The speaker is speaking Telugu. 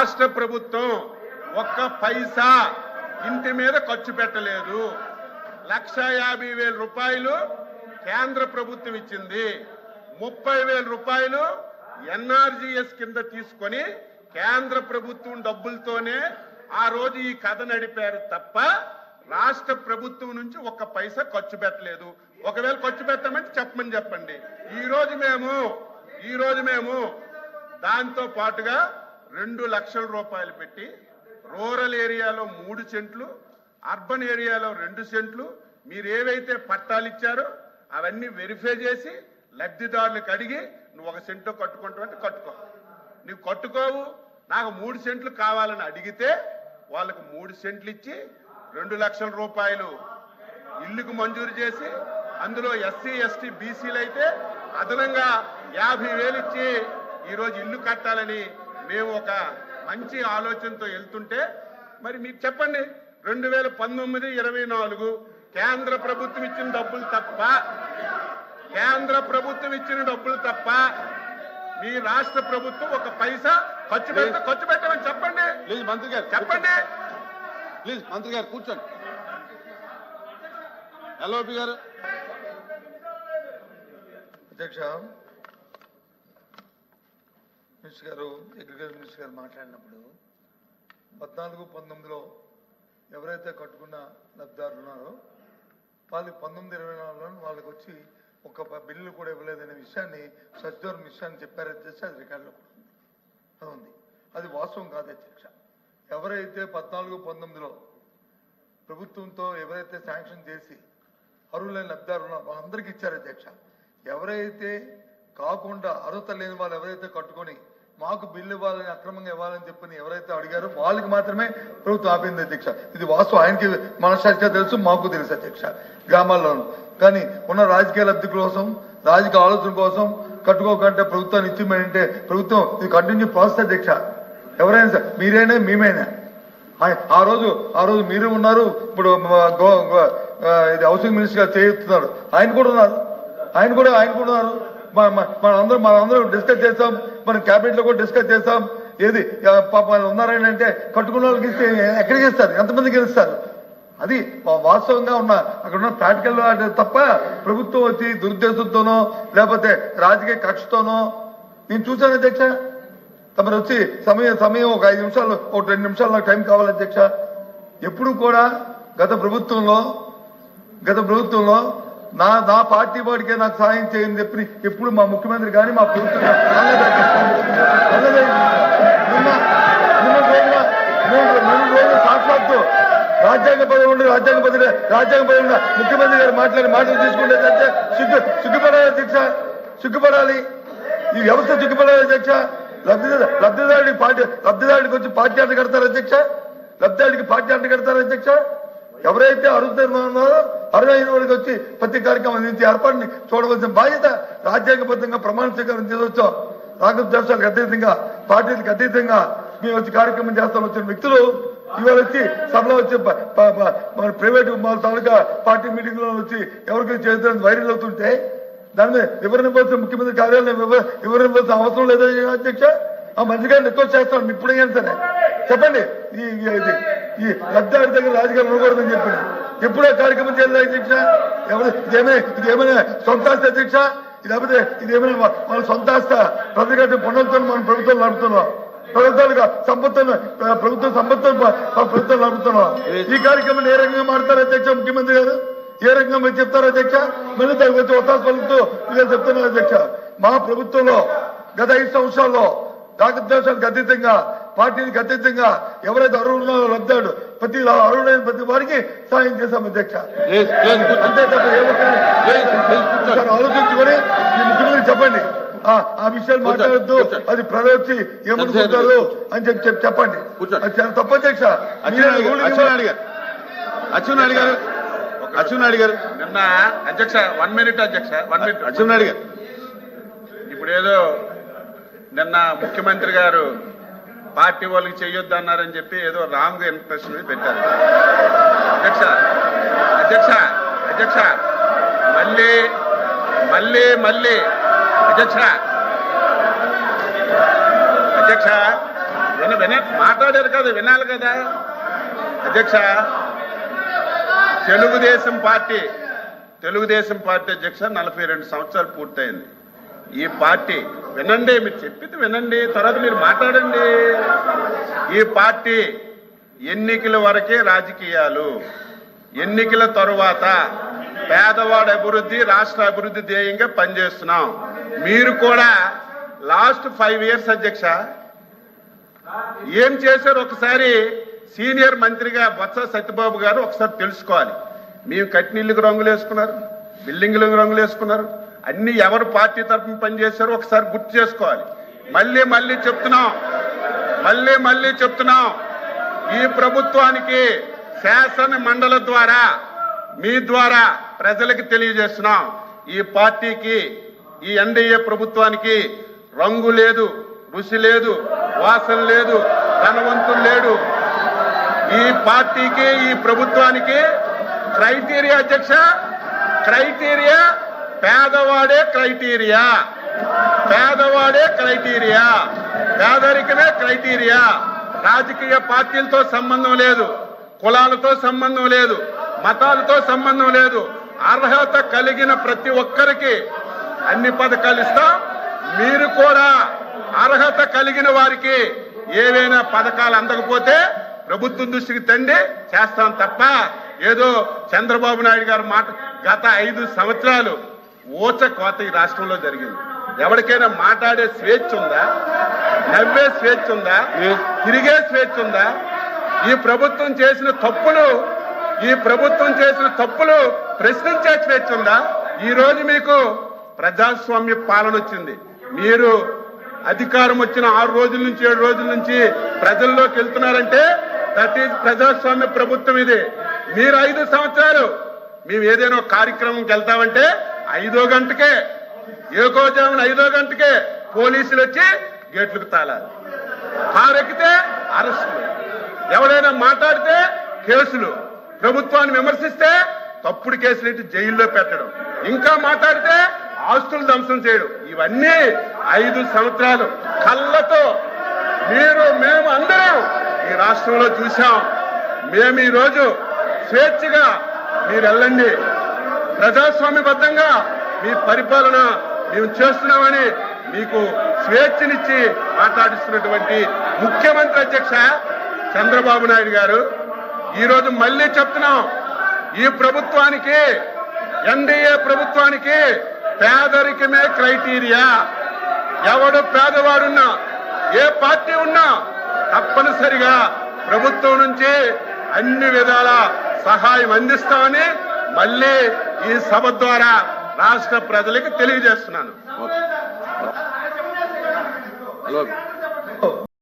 రాష్ట్ర ప్రభుత్వం ఒక్క పైసా ఇంటి మీద ఖర్చు పెట్టలేదు. లక్ష యాభై వేల రూపాయలు కేంద్ర ప్రభుత్వం ఇచ్చింది. ముప్పై వేల రూపాయలు ఎన్ఆర్జీఎస్ కింద తీసుకొని కేంద్ర ప్రభుత్వం డబ్బులతోనే ఆ రోజు ఈ కథ నడిపారు తప్ప రాష్ట్ర ప్రభుత్వం నుంచి ఒక్క పైసా ఖర్చు పెట్టలేదు. ఒకవేళ ఖర్చు పెట్టామంటే చెప్పమని చెప్పండి. ఈ రోజు మేము ఈ రోజు మేము దాంతో పాటుగా రెండు లక్షల రూపాయలు పెట్టి రూరల్ ఏరియాలో మూడు సెంట్లు అర్బన్ ఏరియాలో రెండు సెంట్లు మీరు ఏవైతే పట్టాలు ఇచ్చారో అవన్నీ వెరిఫై చేసి లబ్ధిదారులకు అడిగి నువ్వు ఒక సెంటు కట్టుకుంటావంటే కట్టుకో. నువ్వు కట్టుకోవు నాకు మూడు సెంట్లు కావాలని అడిగితే వాళ్ళకు మూడు సెంట్లు ఇచ్చి రెండు లక్షల రూపాయలు ఇల్లుకు మంజూరు చేసి అందులో ఎస్సీ ఎస్టీ బీసీలు అయితే అదనంగా యాభై వేలు ఇచ్చి ఈరోజు ఇల్లు కట్టాలని మేము ఒక మంచి ఆలోచనతో వెళ్తుంటే మరి మీరు చెప్పండి రెండు వేల పంతొమ్మిది ఇరవై నాలుగు కేంద్ర ప్రభుత్వం ఇచ్చిన డబ్బులు తప్ప కేంద్ర ప్రభుత్వం ఇచ్చిన డబ్బులు తప్ప మీ రాష్ట్ర ప్రభుత్వం ఒక పైసా ఖర్చు పెట్ట ఖర్చు పెట్టమని చెప్పండి. ప్లీజ్ మంత్రి గారు చెప్పండి. ప్లీజ్ మంత్రి గారు కూర్చోండి. ఎల్ఓపి గారు. అధ్యక్ష మినిస్టర్ గారు అగ్రికల్చర్ మినిస్టర్ గారు మాట్లాడినప్పుడు పద్నాలుగు పంతొమ్మిదిలో ఎవరైతే కట్టుకున్న లబ్ధిదారులు ఉన్నారో వాళ్ళకి పంతొమ్మిది ఇరవై నాలుగులో వాళ్ళకి వచ్చి ఒక ప- బిల్లు కూడా ఇవ్వలేదనే విషయాన్ని సచివాలయం విషయాన్ని చెప్పారు అధ్యక్ష అది రికార్డులో కూడా ఉంది. అది వాస్తవం కాదు అధ్యక్ష. ఎవరైతే పద్నాలుగు పంతొమ్మిదిలో ప్రభుత్వంతో ఎవరైతే శాంక్షన్ చేసి అర్హులైన లబ్ధిదారులు వాళ్ళందరికీ ఇచ్చారు అధ్యక్ష. ఎవరైతే కాకుండా అర్హత లేని వాళ్ళు ఎవరైతే కట్టుకొని మాకు బిల్లు ఇవ్వాలని అక్రమంగా ఇవ్వాలని చెప్పని ఎవరైతే అడిగారో వాళ్ళకి మాత్రమే ప్రభుత్వం ఆపింది అధ్యక్ష. ఇది వాస్తవం. ఆయనకి మనసాక్షిగా తెలుసు మాకు తెలుసు అధ్యక్ష. గ్రామాల్లోనూ కానీ ఉన్న రాజకీయ లబ్ధి కోసం రాజకీయ ఆలోచన కోసం కట్టుకోకంటే ప్రభుత్వాన్ని ఇచ్చిమంటే ప్రభుత్వం ఇది కంటిన్యూ ప్రాసెస్ అధ్యక్ష. ఎవరైనా సరే మీరైనా మేమైనా. ఆయ- ఆ రోజు ఆ రోజు మీరు ఉన్నారు ఇప్పుడు గో- ఇది హౌసింగ్ మినిస్టర్ గారు చేస్తున్నారు ఆయన కూడా ఉన్నారు. ఆయన కూడా ఆయన కూడా ఉన్నారు. మన- మనందరం డిస్కస్ చేస్తాం. మనం క్యాబినెట్లో కూడా డిస్కస్ చేస్తాం. ఏది పాప ఉన్నారని అంటే కట్టుకున్న వాళ్ళకి ఇస్తే ఎక్కడికి ఇస్తారు ఎంతమందికి ఇస్తారు అది వాస్తవంగా ఉన్న అక్కడ ఉన్న ప్రాక్టికల్ తప్ప ప్రభుత్వం వచ్చి దురుద్దేశంతోనో లేకపోతే రాజకీయ కక్షతోనో నేను చూశాను అధ్యక్ష. తమరు వచ్చి సమయం సమయం ఒక ఐదు నిమిషాలు ఒక రెండు నిమిషాలు నాకు టైం కావాలి అధ్యక్ష. ఎప్పుడు కూడా గత ప్రభుత్వంలో గత ప్రభుత్వంలో నా నా పార్టీ వాడికే నాకు సాయం చేయని చెప్పి ఎప్పుడు మా ముఖ్యమంత్రి కానీ మా ప్రభుత్వం నిన్న సాక్షాత్తు రాజ్యాంగ పదవి ఉండి రాజ్యాంగ పదవి రాజ్యాంగ పదవి ముఖ్యమంత్రి గారు మాట్లాడి మాటలు తీసుకుంటే అధ్యక్ష సిగ్గు సిగ్గుపడాలి అధ్యక్ష సిగ్గుపడాలి. ఈ వ్యవస్థ సిగ్గుపడాలి అధ్యక్ష లబ్ధిదారు లబ్ధిదారుడికి పార్టీ లబ్ధిదారుడికి వచ్చి పార్టీ అంట కడతారు అధ్యక్ష లబ్ధిదారుడికి పార్టీ అంట కడతారు అధ్యక్ష ఎవరైతే అర్హుతున్నారో అర్హులైన వారికి వచ్చి ప్రతి కార్యక్రమం అందించే ఏర్పాటుని చూడవలసిన బాధ్యత రాజ్యాంగబద్ధంగా ప్రమాణ స్వీకారం చేసొచ్చాం రాగద్వేషాలకు అతీతంగా పార్టీలకు అతీతంగా మేము వచ్చి కార్యక్రమం చేస్తాం వచ్చిన వ్యక్తులు ఇవాళ వచ్చి సభలో వచ్చి మన ప్రైవేట్ మన తాలూకా పార్టీ మీటింగ్లో వచ్చి ఎవరికి చేతులను వైరల్ అవుతుంటే దాన్ని వివరణ ముఖ్యమంత్రి కార్యాలయం వివరణ అవసరం లేదా అధ్యక్ష? ఆ మంచిగా రిక్వెస్ట్ చేస్తాను ఇప్పుడైనా సరే. చెప్పండి. ఈ ఈ- లబ్ధాడి దగ్గర రాజకీయాలు ఉండకూడదని చెప్పి ఎప్పుడో కార్యక్రమం చేయాలి అధ్యక్ష ఎవరు? ఇదేమైనా ఇదేమైనా సొంత ఆస్తి అధ్యక్ష? ఇది లేకపోతే ఇదేమైనా వాళ్ళ సొంత ఆస్త? ప్రజలు పనులతో మనం ప్రభుత్వం నడుపుతున్నాం. ప్రభుత్వాలుగా సంపత్తులు ప్రభుత్వం సంపత్తులు ప్రభుత్వం నడుపుతున్నాం. ఈ కార్యక్రమం ఏ రకంగా మాడతారు అధ్యక్ష ముఖ్యమంత్రి గారు? ఏ రకంగా మీరు చెప్తారు అధ్యక్ష? మళ్ళీ దానికి ఒత్తాసు పలుకుతూ మీరు చెప్తున్నారు అధ్యక్ష. మా ప్రభుత్వంలో గత ఐదు సంవత్సరాల్లో రాగద్వేషాలకు అతీతంగా పార్టీలకు అతీతంగా ఎవరైతే అర్హులు లబ్ధాడు ప్రతి అర్హుడైన ప్రతి వారికి సాయం చేశాం అధ్యక్ష. అంతే తప్ప ఆలోచించుకొని ఈ ముఖ్యమంత్రి చెప్పండి. ఆ విషయాలు మాట్లాడద్దు. అది వచ్చి ఏమనుకుంటారు అని చెప్పి చెప్పి చెప్పండి. తప్పు అధ్యక్ష. మీరే అచ్చెన్నాయుడు గారు. అచ్చెన్నాయుడు గారు నిన్న అధ్యక్ష వన్ మినిట్ అధ్యక్ష వన్ మినిట్ అచ్చెన్నాయుడు గారు. ఇప్పుడు ఏదో నిన్న ముఖ్యమంత్రి గారు పార్టీ వాళ్ళకి చెయ్యొద్దు అన్నారని చెప్పి ఏదో రాంగ్ ఇంప్రెషన్ పెట్టారు. అధ్యక్ష అధ్యక్ష అధ్యక్ష మళ్ళీ మళ్ళీ మళ్ళీ అధ్యక్ష అధ్యక్ష విన విన మాట్లాడారు కదా వినాలి కదా. అధ్యక్ష తెలుగుదేశం పార్టీ తెలుగుదేశం పార్టీ అధ్యక్ష నలభై రెండు సంవత్సరాలు పూర్తయింది. ఈ పార్టీ వినండి మీరు చెప్పింది వినండి తర్వాత మీరు మాట్లాడండి. ఈ పార్టీ ఎన్నికల వరకే రాజకీయాలు ఎన్నికల తరువాత పేదవాడు అభివృద్ధి రాష్ట్ర అభివృద్ధి ధ్యేయంగా పనిచేస్తున్నాం. మీరు కూడా లాస్ట్ ఫైవ్ ఇయర్స్ అధ్యక్ష ఏం చేశారు ఒకసారి సీనియర్ మంత్రిగా బొత్స సత్యబాబు గారు ఒకసారి తెలుసుకోవాలి. మేము కట్టినీళ్ళకి రంగులు వేసుకున్నారు బిల్డింగ్లు రంగులు వేసుకున్నారు. అన్ని ఎవరు పార్టీ తరఫున పనిచేశారో ఒకసారి గుర్తు చేసుకోవాలి. మళ్ళీ మళ్ళీ చెప్తున్నాం. మళ్ళీ మళ్ళీ చెప్తున్నాం. ఈ ప్రభుత్వానికి శాసన మండలి ద్వారా మీ ద్వారా ప్రజలకు తెలియజేస్తున్నాం. ఈ పార్టీకి ఈ ఎన్డీఏ ప్రభుత్వానికి రంగు లేదు రుచి లేదు వాసన లేదు ధనవంతులు లేడు. ఈ పార్టీకి ఈ ప్రభుత్వానికి క్రైటీరియా అధ్యక్ష క్రైటీరియా? పేదవాడే క్రైటీరియా. పేదవాడే క్రైటీరియా. పేదరికమే క్రైటీరియా. రాజకీయ పార్టీలతో సంబంధం లేదు. కులాలతో సంబంధం లేదు. మతాలతో సంబంధం లేదు. అర్హత కలిగిన ప్రతి ఒక్కరికి అన్ని పథకాలు ఇస్తాం. మీరు కూడా అర్హత కలిగిన వారికి ఏవైనా పథకాలు అందకపోతే ప్రభుత్వం దృష్టికి తండి చేస్తాం తప్ప ఏదో చంద్రబాబు నాయుడు గారు మాట గత ఐదు సంవత్సరాలు ఊచ కోత ఈ రాష్ట్రంలో జరిగింది. ఎవరికైనా మాట్లాడే స్వేచ్ఛ ఉందా? నవ్వే స్వేచ్ఛ ఉందా? తిరిగే స్వేచ్ఛ ఉందా? ఈ ప్రభుత్వం చేసిన తప్పులు ఈ ప్రభుత్వం చేసిన తప్పులు ప్రశ్నించే స్వేచ్ఛ ఉందా? ఈ రోజు మీకు ప్రజాస్వామ్య పాలన వచ్చింది. మీరు అధికారం వచ్చిన ఆరు రోజుల నుంచి ఏడు రోజుల నుంచి ప్రజల్లోకి వెళ్తున్నారంటే దట్ ఈజ్ ప్రజాస్వామ్య ప్రభుత్వం ఇది. మీరు ఐదు సంవత్సరాలు మేము ఏదైనా కార్యక్రమంకి వెళ్తామంటే ఐదో గంటకే ఏకోజామున ఐదో గంటకే పోలీసులు వచ్చి గేట్లకు తాళాలి కారెక్కితే అరెస్టులు. ఎవరైనా మాట్లాడితే కేసులు. ప్రభుత్వాన్ని విమర్శిస్తే తప్పుడు కేసులు ఇటు జైల్లో పెట్టడం. ఇంకా మాట్లాడితే ఆస్తులు ధ్వంసం చేయడం. ఇవన్నీ ఐదు సంవత్సరాలు కళ్ళతో మీరు మేము అందరం ఈ రాష్ట్రంలో చూసాం మేము ఈ రోజు స్వేచ్ఛగా మీరు వెళ్ళండి. ప్రజాస్వామ్యబద్ధంగా మీ పరిపాలన మేము చేస్తున్నామని మీకు స్వేచ్ఛనిచ్చి మాట్లాడిస్తున్నటువంటి ముఖ్యమంత్రి అధ్యక్ష చంద్రబాబు నాయుడు గారు. ఈరోజు మళ్ళీ చెప్తున్నాం ఈ ప్రభుత్వానికి ఎన్డీఏ ప్రభుత్వానికి పేదరికమే క్రైటీరియా. ఎవడు పేదవాడున్నా ఏ పార్టీ ఉన్నా తప్పనిసరిగా ప్రభుత్వం నుంచి అన్ని విధాల సహాయం అందిస్తామని మళ్ళీ ఈ సభ ద్వారా రాష్ట్ర ప్రజలకు తెలియజేస్తున్నాను. హలో.